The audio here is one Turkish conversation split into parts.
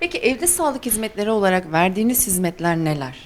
Peki evde sağlık hizmetleri olarak verdiğiniz hizmetler neler?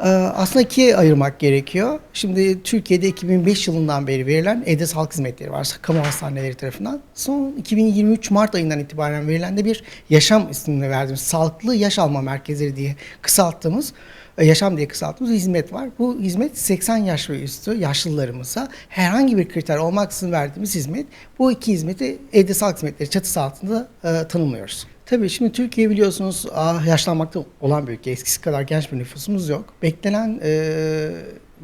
Ee, Aslında ikiye ayırmak gerekiyor. Şimdi Türkiye'de 2005 yılından beri verilen evde sağlık hizmetleri var kamu hastaneleri tarafından. Son 2023 Mart ayından itibaren verilen de bir yaşam ismini verdiğimiz sağlıklı yaş alma merkezleri diye kısalttığımız e, yaşam diye kısalttığımız hizmet var. Bu hizmet 80 yaş ve üstü yaşlılarımıza herhangi bir kriter olmaksızın verdiğimiz hizmet. Bu iki hizmeti evde sağlık hizmetleri çatısı altında e, tanımlıyoruz. Tabii şimdi Türkiye biliyorsunuz yaşlanmakta olan bir ülke. Eskisi kadar genç bir nüfusumuz yok. Beklenen e,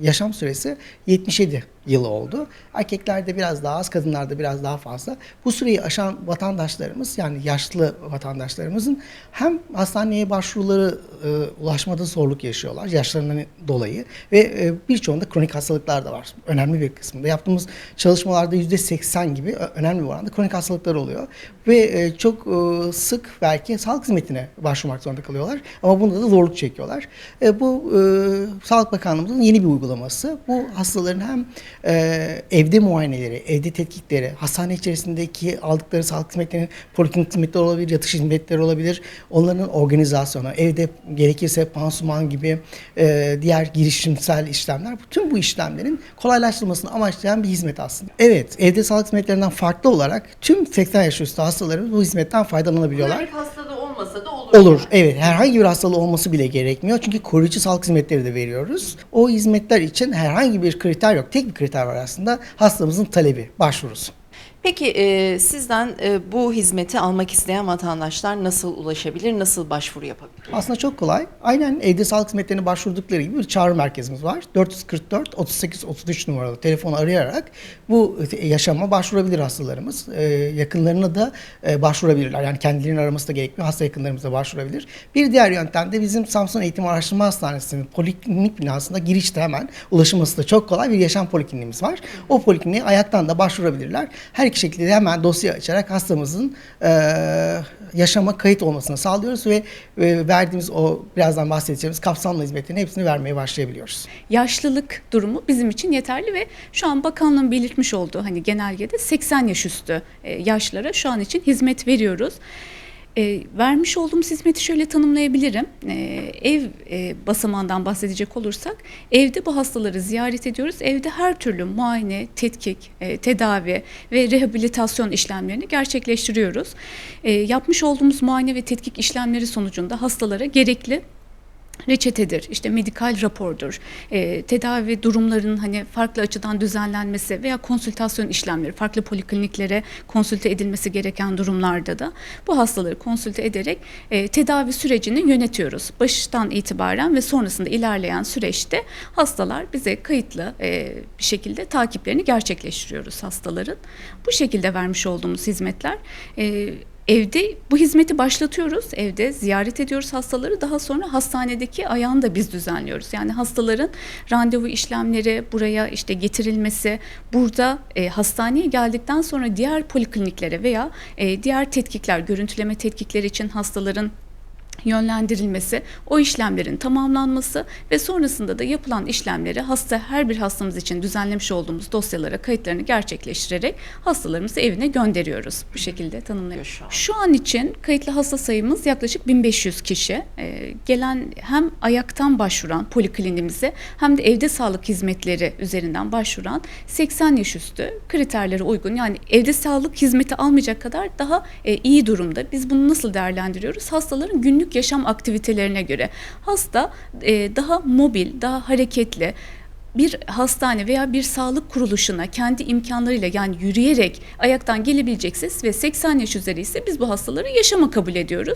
yaşam süresi 77 yılı oldu. Erkeklerde biraz daha az, kadınlarda biraz daha fazla. Bu süreyi aşan vatandaşlarımız yani yaşlı vatandaşlarımızın hem hastaneye başvuruları e, ulaşmada zorluk yaşıyorlar yaşlarından dolayı ve e, birçoğunda kronik hastalıklar da var. Önemli bir kısmında. Yaptığımız çalışmalarda %80 gibi önemli bir oranda kronik hastalıklar oluyor. Ve e, çok e, sık belki sağlık hizmetine başvurmak zorunda kalıyorlar. Ama bunda da zorluk çekiyorlar. E, bu e, Sağlık Bakanlığımızın yeni bir uygulaması. Bu hastaların hem e, evde muayeneleri, evde tetkikleri, hastane içerisindeki aldıkları sağlık hizmetlerinin poliklinik hizmetleri olabilir, yatış hizmetleri olabilir. Onların organizasyonu, evde gerekirse pansuman gibi e, diğer girişimsel işlemler. Bütün bu işlemlerin kolaylaştırılmasını amaçlayan bir hizmet aslında. Evet, evde sağlık hizmetlerinden farklı olarak tüm 80 yaş üstü hastalarımız bu hizmetten faydalanabiliyorlar. Kronik olmasa da olur. Olur. Evet. Herhangi bir hastalığı olması bile gerekmiyor. Çünkü koruyucu sağlık hizmetleri de veriyoruz. O hizmetler için herhangi bir kriter yok. Tek bir kriter var aslında. Hastamızın talebi, başvurusu. Peki e, sizden e, bu hizmeti almak isteyen vatandaşlar nasıl ulaşabilir, nasıl başvuru yapabilir? Aslında çok kolay. Aynen evde sağlık hizmetlerine başvurdukları gibi bir çağrı merkezimiz var. 444 38 33 numaralı telefonu arayarak bu yaşama başvurabilir hastalarımız. Ee, yakınlarına da e, başvurabilirler. Yani kendilerinin araması da gerekmiyor. Hasta yakınlarımız da başvurabilir. Bir diğer yöntem de bizim Samsun Eğitim Araştırma Hastanesi'nin poliklinik binasında girişte hemen ulaşılması da çok kolay bir yaşam polikliniğimiz var. O polikliniğe ayaktan da başvurabilirler. Her iki şekilde de hemen dosya açarak hastamızın e, yaşama kayıt olmasını sağlıyoruz ve e, verdiğimiz o birazdan bahsedeceğimiz kapsamlı hizmetlerin hepsini vermeye başlayabiliyoruz. yaşlılık durumu bizim için yeterli ve şu an bakanlığın belirtmiş olduğu hani genelgede 80 yaş üstü yaşlara şu an için hizmet veriyoruz. E, vermiş olduğumuz hizmeti şöyle tanımlayabilirim. E, ev e, basamağından bahsedecek olursak evde bu hastaları ziyaret ediyoruz. Evde her türlü muayene, tetkik, e, tedavi ve rehabilitasyon işlemlerini gerçekleştiriyoruz. E, yapmış olduğumuz muayene ve tetkik işlemleri sonucunda hastalara gerekli reçetedir, işte medikal rapordur, e, tedavi durumlarının hani farklı açıdan düzenlenmesi veya konsültasyon işlemleri, farklı polikliniklere konsülte edilmesi gereken durumlarda da bu hastaları konsülte ederek e, tedavi sürecini yönetiyoruz. Baştan itibaren ve sonrasında ilerleyen süreçte hastalar bize kayıtlı e, bir şekilde takiplerini gerçekleştiriyoruz hastaların. Bu şekilde vermiş olduğumuz hizmetler e, Evde bu hizmeti başlatıyoruz. Evde ziyaret ediyoruz hastaları. Daha sonra hastanedeki ayağını da biz düzenliyoruz. Yani hastaların randevu işlemleri buraya işte getirilmesi, burada e, hastaneye geldikten sonra diğer polikliniklere veya e, diğer tetkikler, görüntüleme tetkikleri için hastaların yönlendirilmesi, o işlemlerin tamamlanması ve sonrasında da yapılan işlemleri hasta her bir hastamız için düzenlemiş olduğumuz dosyalara kayıtlarını gerçekleştirerek hastalarımızı evine gönderiyoruz. Bu şekilde tanımlıyoruz. Şu an. İçin kayıtlı hasta sayımız yaklaşık 1500 kişi. Ee, gelen hem ayaktan başvuran polikliniğimize hem de evde sağlık hizmetleri üzerinden başvuran 80 yaş üstü kriterlere uygun yani evde sağlık hizmeti almayacak kadar daha e, iyi durumda. Biz bunu nasıl değerlendiriyoruz? Hastaların günlük yaşam aktivitelerine göre. Hasta e, daha mobil, daha hareketli, bir hastane veya bir sağlık kuruluşuna kendi imkanlarıyla yani yürüyerek ayaktan gelebilecekse ve 80 yaş üzeri ise biz bu hastaları yaşama kabul ediyoruz.